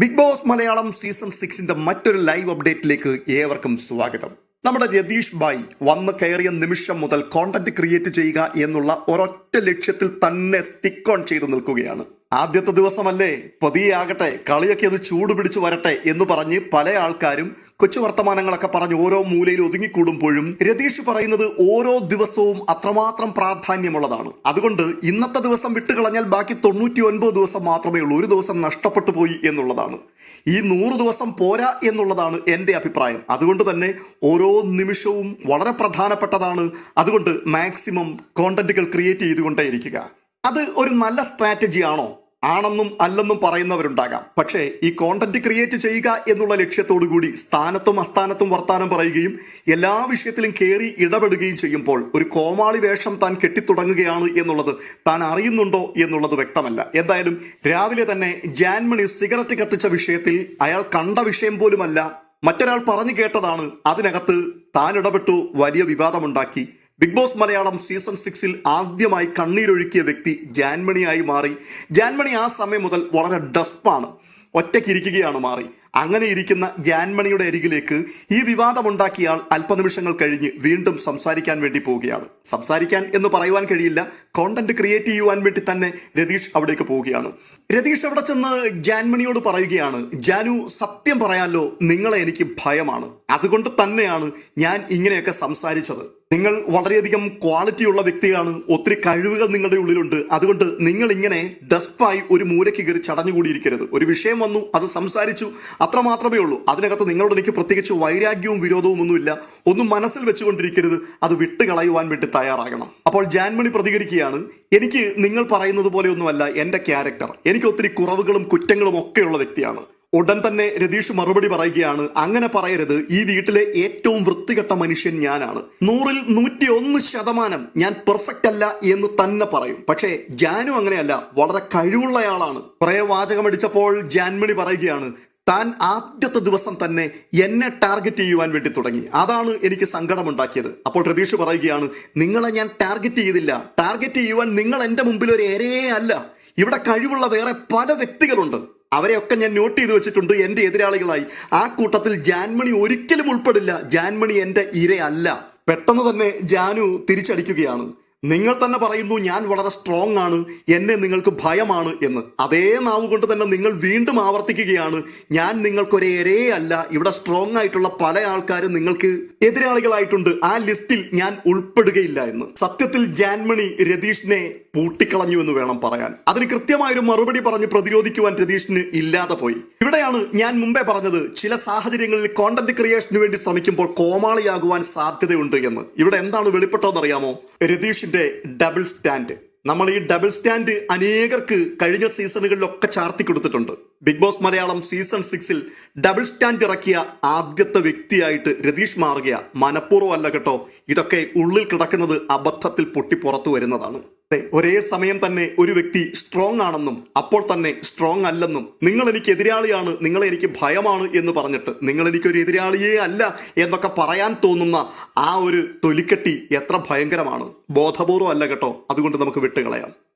Big Boss Malayalam season സിക്സിന്റെ മറ്റൊരു live അപ്ഡേറ്റിലേക്ക് ഏവർക്കും സ്വാഗതം. നമ്മുടെ രതീഷ് ബായ് വന്ന് കയറിയ നിമിഷം മുതൽ കോണ്ടന്റ് ക്രിയേറ്റ് ചെയ്യുക എന്നുള്ള ഒരൊറ്റ ലക്ഷ്യത്തിൽ തന്നെ സ്റ്റിക്ക് ഓൺ ചെയ്തു നിൽക്കുകയാണ്. ആദ്യത്തെ ദിവസമല്ലേ? പതിയെ ആകട്ടെ കളിയൊക്കെ ഒന്ന് ചൂട് പിടിച്ചു വരട്ടെ എന്ന് പറഞ്ഞ് പല ആൾക്കാരും കൊച്ചു വർത്തമാനങ്ങളൊക്കെ പറഞ്ഞ് ഓരോ മൂലയിൽ ഒതുങ്ങിക്കൂടുമ്പോഴും രതീഷ് പറയുന്നത് ഓരോ ദിവസവും അത്രമാത്രം പ്രാധാന്യമുള്ളതാണ്. അതുകൊണ്ട് ഇന്നത്തെ ദിവസം വിട്ടുകളഞ്ഞാൽ ബാക്കി തൊണ്ണൂറ്റി ഒൻപത് ദിവസം മാത്രമേ ഉള്ളൂ. ഒരു ദിവസം നഷ്ടപ്പെട്ടു പോയി എന്നുള്ളതാണ്. ഈ നൂറ് ദിവസം പോരാ എന്നുള്ളതാണ് എന്റെ അഭിപ്രായം. അതുകൊണ്ട് തന്നെ ഓരോ നിമിഷവും വളരെ പ്രധാനപ്പെട്ടതാണ്. അതുകൊണ്ട് മാക്സിമം കോണ്ടന്റുകൾ ക്രിയേറ്റ് ചെയ്തുകൊണ്ടേയിരിക്കുക. അത് ഒരു നല്ല സ്ട്രാറ്റജി ആണോ? ആണെന്നും അല്ലെന്നും പറയുന്നവരുണ്ടാകാം. പക്ഷേ ഈ കോണ്ടന്റ് ക്രിയേറ്റ് ചെയ്യുക എന്നുള്ള ലക്ഷ്യത്തോടു കൂടി സ്ഥാനത്തും അസ്ഥാനത്തും വർത്താനം പറയുകയും എല്ലാ വിഷയത്തിലും കയറി ഇടപെടുകയും ചെയ്യുമ്പോൾ ഒരു കോമാളി വേഷം താൻ കെട്ടിത്തുടങ്ങുകയാണ് എന്നുള്ളത് താൻ അറിയുന്നുണ്ടോ എന്നുള്ളത് വ്യക്തമല്ല. എന്തായാലും രാവിലെ തന്നെ ജാൻമണി സിഗരറ്റ് കത്തിച്ച വിഷയത്തിൽ അയാൾ കണ്ട വിഷയം പോലുമല്ല. മറ്റൊരാൾ പറഞ്ഞു കേട്ടതാണ് അതിനകത്ത് താൻ ഇടപെട്ടു വലിയ വിവാദമുണ്ടാക്കി. ബിഗ് ബോസ് മലയാളം സീസൺ സിക്സിൽ ആദ്യമായി കണ്ണീരൊഴുക്കിയ വ്യക്തി ജാൻമണിയായി മാറി. ജാൻമണി ആ സമയം മുതൽ വളരെ ഡസ്പാണ് ഒറ്റയ്ക്കിരിക്കുകയാണ് മാറി. അങ്ങനെ ഇരിക്കുന്ന ജാൻമണിയുടെ അരികിലേക്ക് ഈ വിവാദമുണ്ടാക്കിയ ആൾ അല്പനിമിഷങ്ങൾ കഴിഞ്ഞ് വീണ്ടും സംസാരിക്കാൻ വേണ്ടി പോവുകയാണ്. സംസാരിക്കാൻ എന്ന് പറയുവാൻ കഴിയില്ല. കോണ്ടന്റ് ക്രിയേറ്റ് ചെയ്യുവാൻ വേണ്ടി തന്നെ രതീഷ് അവിടേക്ക് പോവുകയാണ്. രതീഷ് അവിടെ ചെന്ന് ജാൻമണിയോട് പറയുകയാണ് ജാനു സത്യം പറയാലോ നിങ്ങളെ എനിക്ക് ഭയമാണ്. അതുകൊണ്ട് തന്നെയാണ് ഞാൻ ഇങ്ങനെയൊക്കെ സംസാരിച്ചത്. നിങ്ങൾ വളരെയധികം ക്വാളിറ്റി ഉള്ള വ്യക്തിയാണ്. ഒത്തിരി കഴിവുകൾ നിങ്ങളുടെ ഉള്ളിലുണ്ട്. അതുകൊണ്ട് നിങ്ങൾ ഇങ്ങനെ ഡസ്പായി ഒരു മൂലയ്ക്ക് കയറി ചടഞ്ഞുകൂടിയിരിക്കരുത്. ഒരു വിഷയം വന്നു അത് സംസാരിച്ചു അത്ര മാത്രമേ ഉള്ളൂ. അതിനകത്ത് നിങ്ങളോട് എനിക്ക് പ്രത്യേകിച്ച് വൈരാഗ്യവും വിരോധവും ഒന്നുമില്ല. ഒന്നും മനസ്സിൽ വെച്ചുകൊണ്ടിരിക്കരുത്. അത് വിട്ടുകളയുവാൻ വേണ്ടി തയ്യാറാകണം. അപ്പോൾ ജാൻമണി പ്രതികരിക്കുകയാണ്. എനിക്ക് നിങ്ങൾ പറയുന്നത് പോലെ ഒന്നുമല്ല എന്റെ ക്യാരക്ടർ എനിക്ക് ഒത്തിരി കുറവുകളും കുറ്റങ്ങളും ഒക്കെയുള്ള വ്യക്തിയാണ്. ഉടൻ തന്നെ രതീഷ് മറുപടി പറയുകയാണ് അങ്ങനെ പറയരുത്. ഈ വീട്ടിലെ ഏറ്റവും വൃത്തികെട്ട മനുഷ്യൻ ഞാനാണ്. നൂറിൽ നൂറ്റി ഒന്ന് ശതമാനം ഞാൻ പെർഫെക്റ്റ് അല്ല എന്ന് തന്നെ പറയും. പക്ഷേ ജാനു അങ്ങനെയല്ല. വളരെ കഴിവുള്ളയാളാണ്. വാചകം വാചകമടിച്ചപ്പോൾ ജാൻമണി പറയുകയാണ് താൻ ആദ്യത്തെ ദിവസം തന്നെ എന്നെ ടാർഗറ്റ് ചെയ്യുവാൻ വേണ്ടി തുടങ്ങി. അതാണ് എനിക്ക് സങ്കടമുണ്ടാക്കിയത്. അപ്പോൾ രതീഷ് പറയുകയാണ് നിങ്ങളെ ഞാൻ ടാർഗറ്റ് ചെയ്തില്ല. ടാർഗറ്റ് ചെയ്യുവാൻ നിങ്ങൾ എന്റെ മുമ്പിൽ ഒരു ഏരയേ അല്ല. ഇവിടെ കഴിവുള്ള വേറെ പല വ്യക്തികളുണ്ട്. അവരെയൊക്കെ ഞാൻ നോട്ട് ചെയ്ത് വെച്ചിട്ടുണ്ട് എന്റെ എതിരാളികളായി. ആ കൂട്ടത്തിൽ ജാൻമണി ഒരിക്കലും ഉൾപ്പെടില്ല. ജാൻമണി എന്റെ ഇരയല്ല. പെട്ടെന്ന് തന്നെ ജാനു തിരിച്ചടിക്കുകയാണ്. നിങ്ങൾ തന്നെ പറയുന്നു ഞാൻ വളരെ സ്ട്രോങ് ആണ് എന്നെ നിങ്ങൾക്ക് ഭയമാണ് എന്ന്. അതേ നാവ് കൊണ്ട് തന്നെ നിങ്ങൾ വീണ്ടും ആവർത്തിക്കുകയാണ് ഞാൻ നിങ്ങൾക്കൊരു അല്ല ഇവിടെ സ്ട്രോങ് ആയിട്ടുള്ള പല ആൾക്കാരും നിങ്ങൾക്ക് എതിരാളികളായിട്ടുണ്ട് ആ ലിസ്റ്റിൽ ഞാൻ ഉൾപ്പെടുകയില്ല എന്ന്. സത്യത്തിൽ ജാൻമണി രതീഷിനെ പൂട്ടിക്കളഞ്ഞു എന്ന് വേണം പറയാൻ. അതിന് കൃത്യമായൊരു മറുപടി പറഞ്ഞ് പ്രതിരോധിക്കുവാൻ രതീഷിന് ഇല്ലാതെ പോയി. ഇവിടെയാണ് ഞാൻ മുമ്പേ പറഞ്ഞത് ചില സാഹചര്യങ്ങളിൽ കോണ്ടന്റ് ക്രിയേഷന് വേണ്ടി ശ്രമിക്കുമ്പോൾ കോമാളിയാകുവാൻ സാധ്യതയുണ്ട് എന്ന്. ഇവിടെ എന്താണ് വെളിപ്പെട്ടതെന്നറിയാമോ? രതീഷിന്റെ ഡബിൾ സ്റ്റാൻഡ് നമ്മൾ ഈ ഡബിൾ സ്റ്റാൻഡ് അനേകർക്ക് കഴിഞ്ഞ സീസണുകളിലൊക്കെ ചാർത്തി കൊടുത്തിട്ടുണ്ട്. ബിഗ് ബോസ് മലയാളം സീസൺ സിക്സിൽ ഡബിൾ സ്റ്റാൻഡ് ഇറക്കിയ ആദ്യത്തെ വ്യക്തിയായിട്ട് രതീഷ് മാറുകയ. മനഃപൂർവം അല്ല കേട്ടോ. ഇതൊക്കെ ഉള്ളിൽ കിടക്കുന്നത് അബദ്ധത്തിൽ പൊട്ടി പുറത്തു വരുന്നതാണ്. ഒരേ സമയം തന്നെ ഒരു വ്യക്തി സ്ട്രോങ് ആണെന്നും അപ്പോൾ തന്നെ സ്ട്രോങ് അല്ലെന്നും നിങ്ങൾ എനിക്ക് എതിരാളിയാണ് നിങ്ങൾ എനിക്ക് ഭയമാണ് എന്ന് പറഞ്ഞിട്ട് നിങ്ങൾ എനിക്കൊരു എതിരാളിയേ അല്ല എന്നൊക്കെ പറയാൻ തോന്നുന്ന ആ ഒരു തൊലിക്കെട്ടി എത്ര ഭയങ്കരമാണ്. ബോധപൂർവം അല്ല കേട്ടോ. അതുകൊണ്ട് നമുക്ക് വിട്ടുകളയാം.